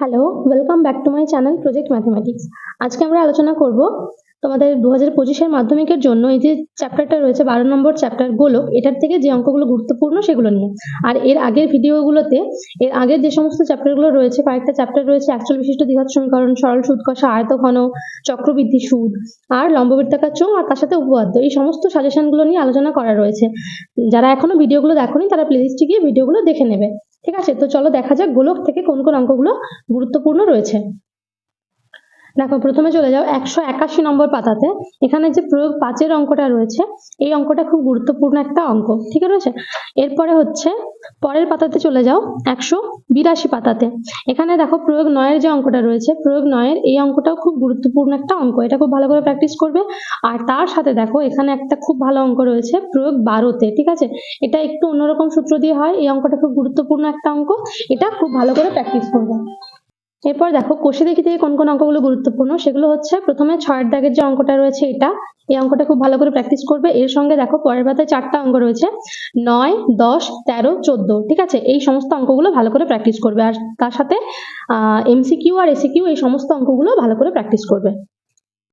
Hello welcome back to my channel project mathematics আজকে আমরা আলোচনা করব তোমাদের দু হাজার পঁচিশের মাধ্যমিকের জন্য এই যে চ্যাপ্টারটা রয়েছে, বারো নম্বর চ্যাপ্টার গোলক, এটার থেকে যে অঙ্কগুলো গুরুত্বপূর্ণ সেগুলো নিয়ে। আর এর আগের ভিডিওগুলোতে এর আগের যে সমস্ত চ্যাপ্টারগুলো রয়েছে, কয়েকটা চ্যাপ্টার রয়েছে অ্যাকচুয়াল বিশিষ্ট দ্বিঘাত সমীকরণ, সরল সুদ কষা আয়ত ঘন চক্রবৃদ্ধি, সুদ, আর লম্ববৃত্তাকার চোঙ আর তার সাথে উপপাদ্য। এই সমস্ত সাজেশনগুলো নিয়ে আলোচনা করা রয়েছে। যারা এখনও ভিডিওগুলো দেখোনি, তারা প্লেলিস্টে গিয়ে ভিডিওগুলো দেখে নেবে। ঠিক আছে? তো চলো দেখা যাক গোলক থেকে কোন কোন অঙ্কগুলো গুরুত্বপূর্ণ রয়েছে। দেখো, প্রথমে চলে যাও একশো একাশি নম্বর পাতাতে। এখানে যে প্রয়োগ পাঁচের অঙ্কটা রয়েছে, এই অঙ্কটা খুব গুরুত্বপূর্ণ একটা অঙ্ক, ঠিক রয়েছে? এরপরে হচ্ছে, পরের পাতাতে চলে যাও একশো বিরাশি পাতাতে। এখানে দেখো, প্রয়োগ নয়ের যে অঙ্কটা রয়েছে, প্রয়োগ নয়ের এই অঙ্কটাও খুব গুরুত্বপূর্ণ একটা অঙ্ক, এটা খুব ভালো করে প্র্যাকটিস করবে। আর তার সাথে দেখো, এখানে একটা খুব ভালো অঙ্ক রয়েছে, প্রয়োগ বারোতে, ঠিক আছে? এটা একটু অন্যরকম সূত্র দিয়ে হয়, এই অঙ্কটা খুব গুরুত্বপূর্ণ একটা অঙ্ক, এটা খুব ভালো করে প্র্যাকটিস করবে। এরপর দেখো, কোষে দেখি থেকে কোন কোন অঙ্কগুলো গুরুত্বপূর্ণ। সেগুলো হচ্ছে, প্রথমে ছয়ের দাগের যে অঙ্কটা রয়েছে এটা, এই অঙ্কটা খুব ভালো করে প্র্যাকটিস করবে। এর সঙ্গে দেখো, পরের পাতায় চারটা অঙ্ক রয়েছে, নয়, দশ, তেরো, চোদ্দ, ঠিক আছে? এই সমস্ত অঙ্কগুলো ভালো করে প্র্যাকটিস করবে। আর তার সাথে এমসি কিউ আর এসিকিউ এই সমস্ত অঙ্কগুলো ভালো করে প্র্যাকটিস করবে।